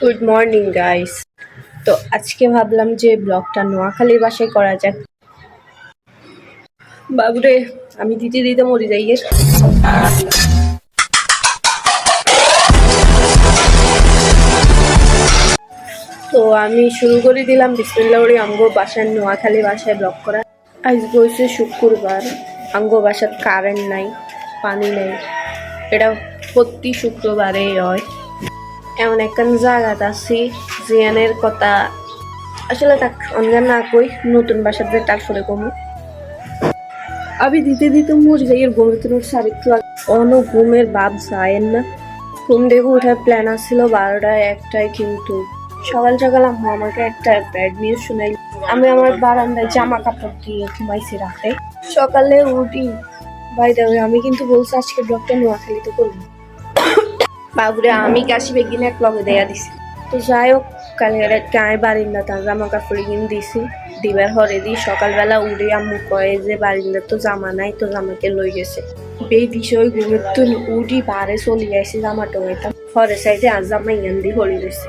Good morning guys তো আজকে ভাবলাম যে ব্লগটা নোয়াখালীর বাসায় করা যাক। বাবুরে, আমি দিতে দিতে মরে যাই। তো আমি শুরু করে দিলাম বিসমিল্লা করে আমগো বাসার নোয়াখালী বাসায় ব্লগ করা। আজ বলছে শুক্রবার। আমগো বাসার কারেন্ট নাই, পানি নেই। এটা প্রতি শুক্রবারেই হয়। এমন একখান জায়গাত আছি জিয়ানের কথা আসলে তাক অনগা না কই নতুন বাসার বাসাতে তারপরে কমু। আমি দিতে দিতে মরে যাই এর ঘুমে তো সারিত্র অন ঘুমের বাপ যায় না। ঘুম দেখে ওঠার প্ল্যান আসছিল বারোটায় একটায় কিন্তু সকাল সকাল আম্মু আমাকে একটা ব্যাড নিউজ শোনাই আমি আমার বারান্দায় জামা কাপড় দিয়ে ঘুমাইছি রাতে। সকালে উঠি। বাই দেবে আমি কিন্তু বলছি আজকে ব্লগটা নোয়াখালীতে করব। বাবুরে আমি কাশি বেগিন এক লগে দেয়া দিছি। তো যাই হোক, কালকে গায়ে বারিন্দা তার জামা কাপড় কিন দিছি। দিবার হরে দি সকালবেলা উড়ে আম্মু কয়ে যে, বারিন্দার তো জামা নাই তো জামাকে লই গেছে। এই বিষয় তো উঠি বারে চলে আসি জামা টোকাইতাম হরে সাইডে আর জামা ইয়ান দি হরি গেছে।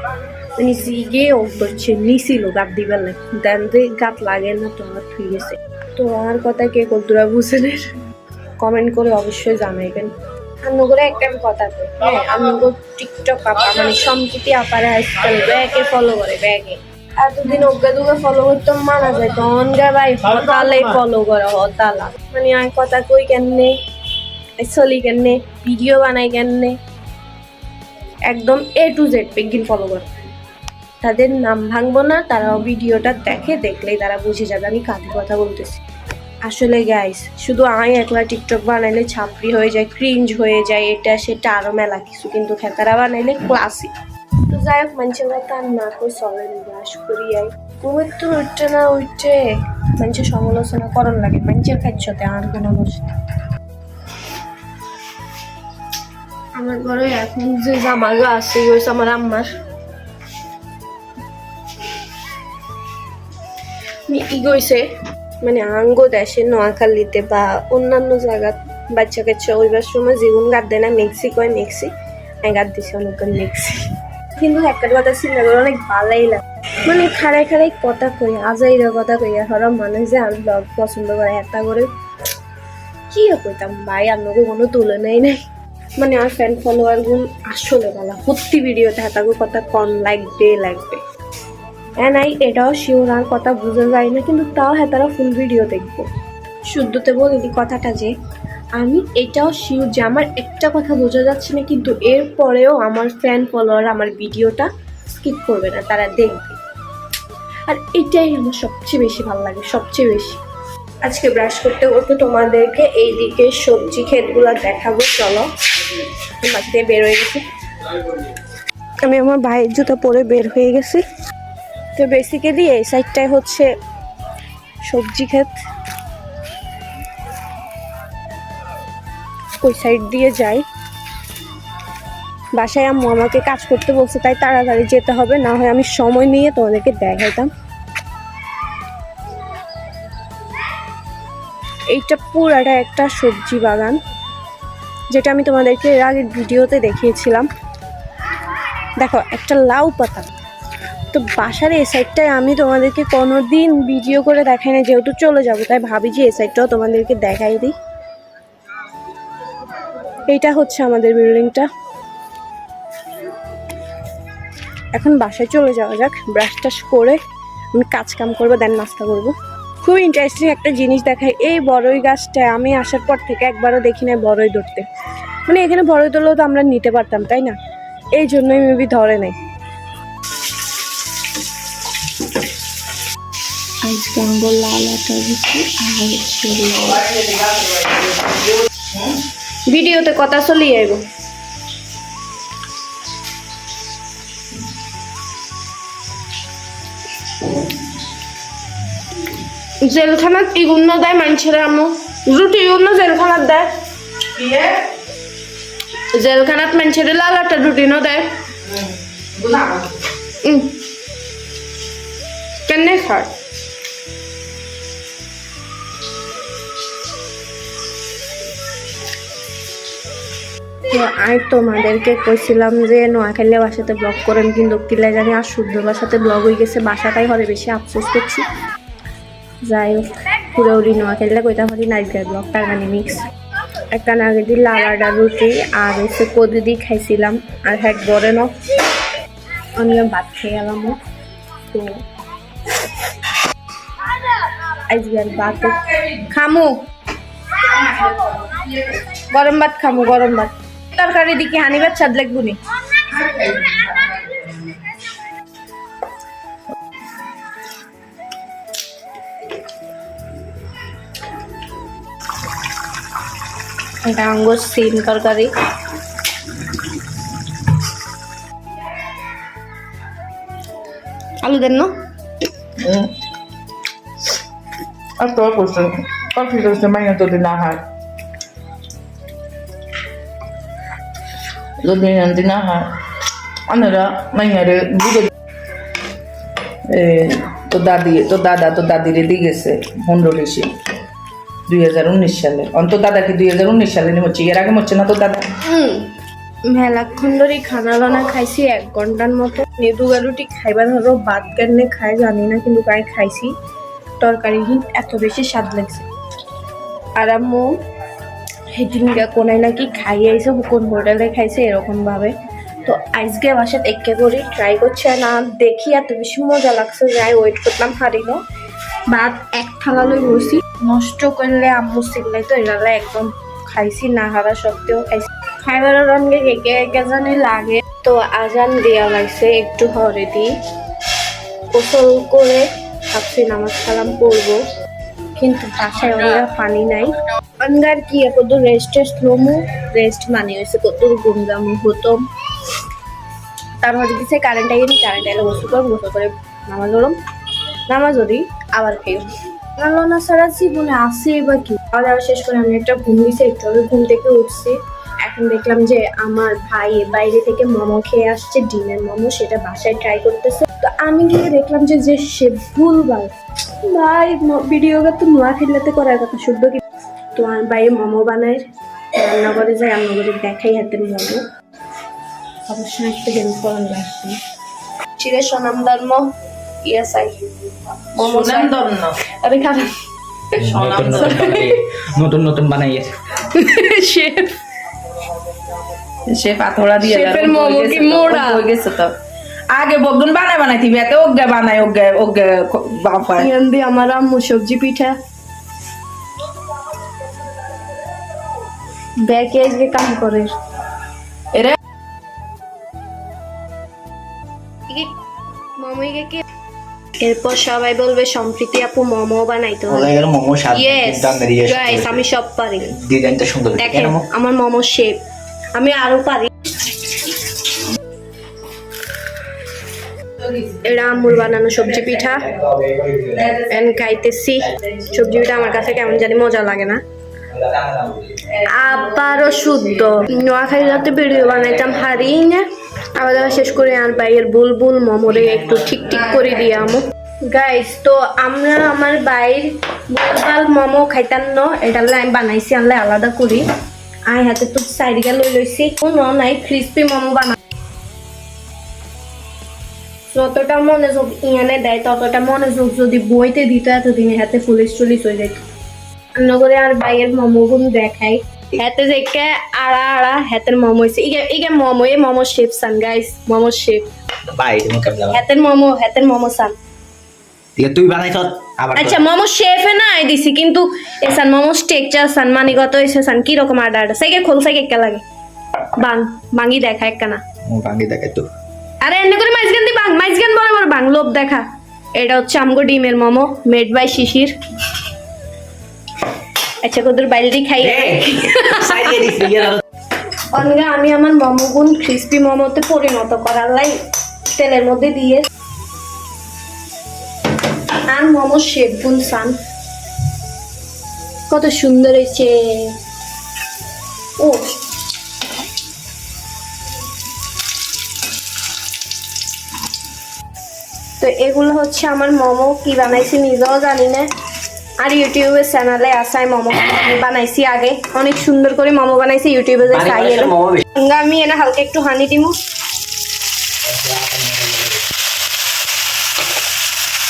মানে জিগে করছে নিছিল গাত দিবার লাগে। দেন দে গাত লাগে না তো আমার ঠিক গেছে। তো আমার কথা কে কতটা বুঝেন কমেন্ট করে অবশ্যই জানাইবেন। একটা আমি কথা কই। হ্যাঁ টিকটক আপা মানে সম্প্রীতি ফলো করে এতদিন অজ্ঞা ফলো মারা যায়, তখন ভাই ফলো করে, হতালা। মানে আমি কথা কই চলি কেননে ভিডিও বানাই কেননে একদম এ টু জেড পেগিন ফলো করে। তাদের নাম ভাঙবো না, তারাও ভিডিওটা দেখে, দেখলেই তারা বুঝে যাবে, আমি কাদের কথা বলতেছি। আসলে গাইস শুধু আমি একলা টিকটক বানাইলে ছাপড়ি হয়ে যায় ক্রিঞ্জ হয়ে যায়, এটা সেটা আরও মেলা কিছু, কিন্তু খেতারা বানাইলে ক্লাসিক তো যাই হোক, মানুষের আর না করে চলে নিবাস করি আই ঘুমের তো উঠছে না উঠছে মানুষের সমালোচনা করন লাগে, মানুষের খাচ্ছতে আর কোনো বসে আমার ঘরে এখন যে জামাগা আছে, ওই আমার আম্মার। ই গইছে মানে আঙ্গ দেশে নোয়াখালীতে বা অন্যান্য জায়গা বাচ্চা কাচ্চা ওইবার সময় জীবন গাদ দেয় না, মেক্সিকোয় মেক্সি আমি গাদ দিছি অনেকক্ষণ মেক্সি। কিন্তু একটা কথা চিন্তা করে, অনেক ভালোই লাগে। মানে খাড়াই খাড়াই কথা কই, আজাইরা কথা কইয়া হরা মানুষ যে আমি ব্লগ পছন্দ করে একটা করে কি কইতাম? ভাই আপনাকে কোনো তুলনাই নাই। মানে আমার ফ্যান ফলোয়ার গুণ আসলে ভালো। প্রতি ভিডিওতে হাতাগো কথা কম লাগবে লাগবে। নাই এটাও শিওর আর কথা বোঝা যায় না, কিন্তু তাও হ্যাঁ তারা ফুল ভিডিও দেখব। শুদ্ধতে বলিনি কথাটা যে, আমি এটাও শিওর যে আমার একটা কথা বোঝা যাচ্ছে না, কিন্তু এর পরেও আমার ফ্যান ফলোয়ার আমার ভিডিওটা স্কিপ করবে না, তারা দেখবে। আর এটাই আমার সবচেয়ে বেশি ভালো লাগে, সবচেয়ে বেশি। আজকে ব্রাশ করতে করতে তোমাদেরকে এই দিকে সবজি ক্ষেতগুলো দেখাবো, চলো। বাড়িতে বের হয়ে গেছি। আমি আমার ভাইয়ের জুতো পরে বের হয়ে গেছি। তো বেসিক্যালি এই সাইডটাই হচ্ছে সবজি ক্ষেত। ওই সাইড দিয়ে যাই। বাসায় আম্মু আমাকে কাজ করতে বলছে, তাই তাড়াতাড়ি যেতে হবে, না হয় আমি সময় নিয়ে তোমাদেরকে দেখাইতাম। এইটা পুরাটা একটা সবজি বাগান, যেটা আমি তোমাদেরকে এর আগের ভিডিওতে দেখিয়েছিলাম। দেখো, একটা লাউ পাতা। তো বাসার এই সাইডটায় আমি তোমাদেরকে কোনো দিন ভিডিও করে দেখাই না যেহেতু চলে যাব, তাই ভাবি যে এই সাইডটাও তোমাদেরকে দেখাই দিই। এইটা হচ্ছে আমাদের বিল্ডিংটা এখন বাসায় চলে যাওয়া যাক ব্রাশ টাশ করে আমি কাজ কাম করব দেন নাস্তা করব। খুব ইন্টারেস্টিং একটা জিনিস দেখায়, এই বড়ই গাছটা, আমি আসার পর থেকে একবারও দেখি না বড়ই ধরতে। মানে এখানে বড়ই ধরলেও তো আমরা নিতে পারতাম, তাই না? এই জন্যই মেবি ধরে নেই। আজকে আঙ্গুর লাল আটা আর ভিডিওতে কথা চলিয়ে আইব। জেলখানাত ইগুন্ন দেয় মানুষের আমো রুটি ইগুন্ন জেলখানাত দেয়। জেলখানাত মানুষের লাল আটা রুটি ন দেয়। উম। কেনে খায়? তো আর তোমাদেরকে কইছিলাম যে নোয়াখালী বাসাতে ব্লগ করেন, কিন্তু কিলা জানি আর শুদ্ধ বাসাতে ব্লগ হয়ে গেছে। বাসাটাই হরে বেশি আফসোস করছি। যাই হোক, পুরো উড়ি নোয়াখালীতে কইতে পারি নাইটগার ব্লগ তার মানে মিক্স একটা নাগে দিয়ে লালাডা রুটি আর হচ্ছে কদু দিয়ে খাইছিলাম। আর হ্যাঁ বড় ন আমি ভাত খেয়ে গেলাম। তো আজকের ভাত খামু? গরম ভাত খামু, গরম ভাত। তরকারি দিকে হানি ভাত স্বাদ লাগবো নি এটা আঙ্গুর সিম তরকারি আলু দেন না আর তোর করছে কফি করছে মাইনা যদি না হয় যদি না হয় অন্যরা মাইনারে বুঝে তো দাদি তো দাদা তো দাদিরে দিয়ে গেছে বেশি দুই হাজার উনিশ সালে। অন্ত দাদা কি দুই হাজার উনিশ সালে নিমচ্ছে এর আগে মরছে না তো দাদা? মেলাক্ষণ ধরে খানা লানা খাইছি, এক ঘণ্টার মতো। নেদুগা রুটি খাইবার হলো, ভাত কেনে খাই জানি না, কিন্তু গায়ে খাইছি। তরকারি এত বেশি স্বাদ লাগছে। আর আম্মু সেদিনকে কোনায় নাকি খাই আইছে কোন হোটেলে খাইছে এরকম ভাবে তো আজকে বাসাত একে করে ট্রাই করছে না, দেখি এত বেশি মজা লাগছে, যাই ওয়েট করলাম হারিল। ভাত এক থালা লই বসি নষ্ট করলে আম্মু সিল্লাই তো এরালে একদম খাইছি না হারা সত্ত্বেও খাইছি। খাইবার রঙে একে একে জানি লাগে। তো আজান দেওয়া লাগছে, একটু হরে দিই গোসল করে ভাবছি নামাজ কালাম পড়ব কিন্তু বাসায় অনেক পানি নাই। রেস্ট টেস্ট লমু রেস্ট মানে হয়েছে কত ঘুম জামু হতম তারপর দিচ্ছে কারেন্ট আইনি কারেন্ট আইলে গোসল করম গোসল করে নামাজ ওরম নামাজ ওরি আবার আল্লাহ না সারা জীবনে আসে বা কি? খাওয়া দাওয়া শেষ করে আমি একটা ঘুম একটু আগে ঘুম থেকে উঠছি। এখন দেখলাম যে আমার ভাই বাইরে থেকে মোমো খেয়ে আসছে, ডিমের মোমো, সেটা বাসায় ট্রাই করতেছে। তো আমি গিয়ে দেখলাম যে যে সে ভুলবার ভাই ভিডিওটা তো নোয়া খেলতে করার কথা, শুদ্ধ কি তো আমার বাইরে মোমো বানায় রান্না করে যায় রান্না করে দেখাই হাতের মোমো অবশ্যই একটা হেল্প করার লাগবে চিরে সোনাম ধর্ম ইয়ে চাই। মোমো চাই। দন্ন আরে খারাপ। নতুন নতুন শেফ। সে পাথরা দিয়ে শেফের মোমো কি মোড়া? হয়ে গেছে তো। আগে বগদুন বানাই বানাই থিবি এতে ওগে বানাই ওগে ওগে ইয়ান দিয়ে আমার আম্মু সবজি পিঠা। ব্যাকে আজকে কাম করে এরে। এরপর সবাই বলবে সম্প্রীতি আপু মোমো বানাইতে হবে। মোমো স্বাদ গাইস আমি সব পারি। ডিজাইনটা সুন্দর দেখেন আমার মোমো শেপ আমি আরও পারি। এটা আম্মুর বানানো সবজি পিঠা। এন্ড খাইতেছি। সবজি পিঠা আমার কাছে কেমন জানি মজা লাগে না। আবারও শুদ্ধ। নোয়াখালী রাতে ভিডিও বানাইতাম হারিয়ে না। আবার শেষ করে আর বাইয়ের বুলবুল, মমরে একটু ঠিক ঠিক করে দিয়ে আমো। গাইস তো আমরা আমার বাইর বুলবাল, মোমো খাইতাম ন। এটা হলো আমি বানাইছি, আনলে আলাদা করি। আই হাতে তো সাইডে লই লইছি। কোনো নাই ক্রিস্পি মোমো বানা। যতটা মনোযোগ ইয়ানে দেয়, ততটা মনোযোগ যদি বইতে দিত, এতদিনে হাতে পুলিশ টুলিশ হয়ে যেত। নগরে আর বাইয়ের মোমো গুন দেখাই। হাতে দেখে আড়া আড়া হাতের মোমো হয়েছে ইগে ইগে মোমো এ মোমো শেপ সান গাইস মোমো শেপ। হাতের মোমো হাতের মোমো সান তুই বানাইছ আবার আচ্ছা মোমো শেফে না আই দিছি কিন্তু এসান মোমো স্টেকচার সান মানিগত এসে সান কি রকম আডা আডা? সাইকে খোল সাইকে কে লাগে। বাং বাঙ্গি দেখা একখানা। ভাঙি দেখাই তো। আরে এমনি করে মাইজগান দি বাং মাইজগান বলে বড় বাং লোভ দেখা। এটা হচ্ছে আমগো ডিমের মোমো মেড বাই শিশির। আচ্ছা কদুর বাইরে খাই। সাইডে দিছি অনগা আমি আমার মোমো গুন ক্রিস্পি মোমোতে পরিণত করার লাই তেলের মধ্যে দিয়ে। আর মোমো শেপ গুন সান। কত সুন্দর হয়েছে। ও। তো এগুলো হচ্ছে আমার মোমো কি বানাইছি নিজেও জানি না। আর ইউটিউবের চ্যানেলে আসাই মোমো বানাইছি আগে। অনেক সুন্দর করে মোমো বানাইছি ইউটিউবে যে এলো। আমি এনে হালকা একটু হানি দিমু।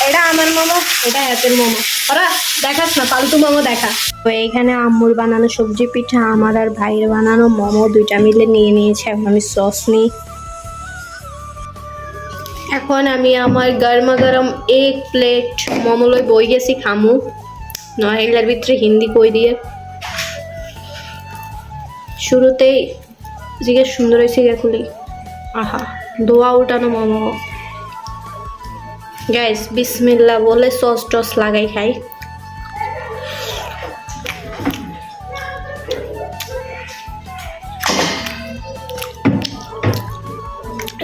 এটা আমার মোমো এটা হাতের মোমো। ওরা দেখাস না পালতু মোমো দেখা। তো এইখানে আম্মুর বানানো সবজি পিঠা আমার আর ভাইয়ের বানানো মোমো দুইটা মিলে নিয়ে নিয়েছে এখন আমি সস নিই। এখন আমি আমার গরমা গরম এক প্লেট মোমো লই বই গেছি খামু। নয় এগুলার ভিতরে হিন্দি কই দিয়ে? শুরুতেই জিজ্ঞেস সুন্দর হয়েছে গে খুলি। আহা। দোয়া উঠানো মোমো। গ্যাস বিসমিল্লা বলে সস টস লাগাই খাই।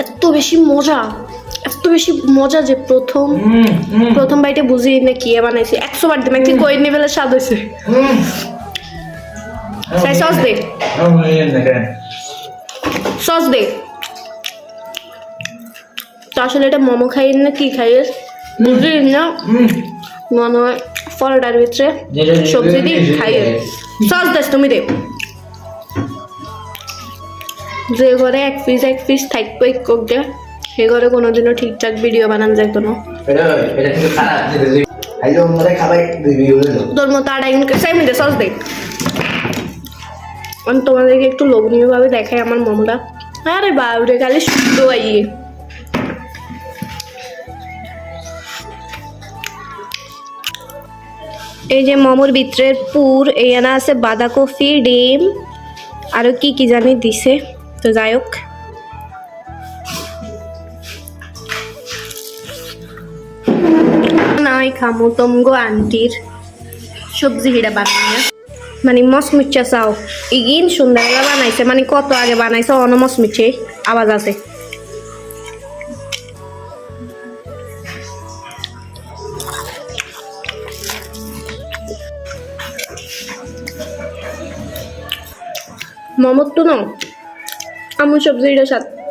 এত বেশি মজা। এত বেশি মজা যে প্রথম প্রথম বাইটে বুঝি না কি বানাইছি। একশো বার দিম একদিন কই নিয়ে স্বাদ হয়েছে তাই সস দে। সস দে। তো আসলে এটা মোমো খাই না কি খাইয়ে বুঝলি না। মনে হয় ফলটার ভিতরে সবজি দিয়ে খাইয়ে সস দেস তুমি দে। যে ঘরে এক পিস এক পিস থাকবে কোক দে। সে ঘরে কোনোদিনও ঠিকঠাক ভিডিও বানান যেত না। তোর মতো মিনিট সাই মিনিটে সস দে। আমি তোমাদেরকে একটু লোভনীয়ভাবে দেখাই আমার মোমোটা আরে বাবরে খালি শুদ্ধ আইয়ে এই যে মোমোর ভিতরের পুর এখানে আছে বাঁধাকপি, ডিম আরও কি কি জানি দিছে। তো যাই হোক। নাই খামু, তমগো আন্টির সবজি হিড়া বানায় মানে মসমুচ্চা চাও। ইগিন সুন্দরভাবে বানাইছে মানে কত আগে বানাইছে, অন মসমুচ্ছে আওয়াজ আছে। মোমোর তো না আমার সবজিটা সাথে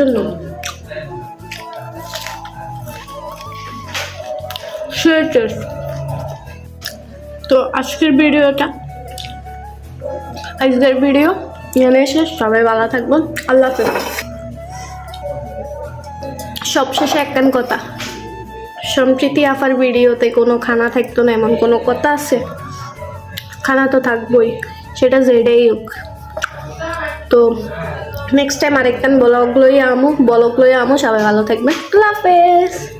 জন্য? তো আজকের ভিডিওটা, আজকের ভিডিও এখানে এসে সবাই ভালো থাকবেন। আল্লাহ হাফেজ। সবশেষে একখান কথা, সম্প্রীতি আফার ভিডিওতে কোনো খানা থাকতো না, এমন কোনো কথা আছে? খানা তো থাকবোই, সেটা জেডেই হোক। তো নেক্সট টাইম আরেকটা ব্লগ লই আমো ব্লগ লই আমো সবাই ভালো থাকবে আল্লাহ হাফেজ।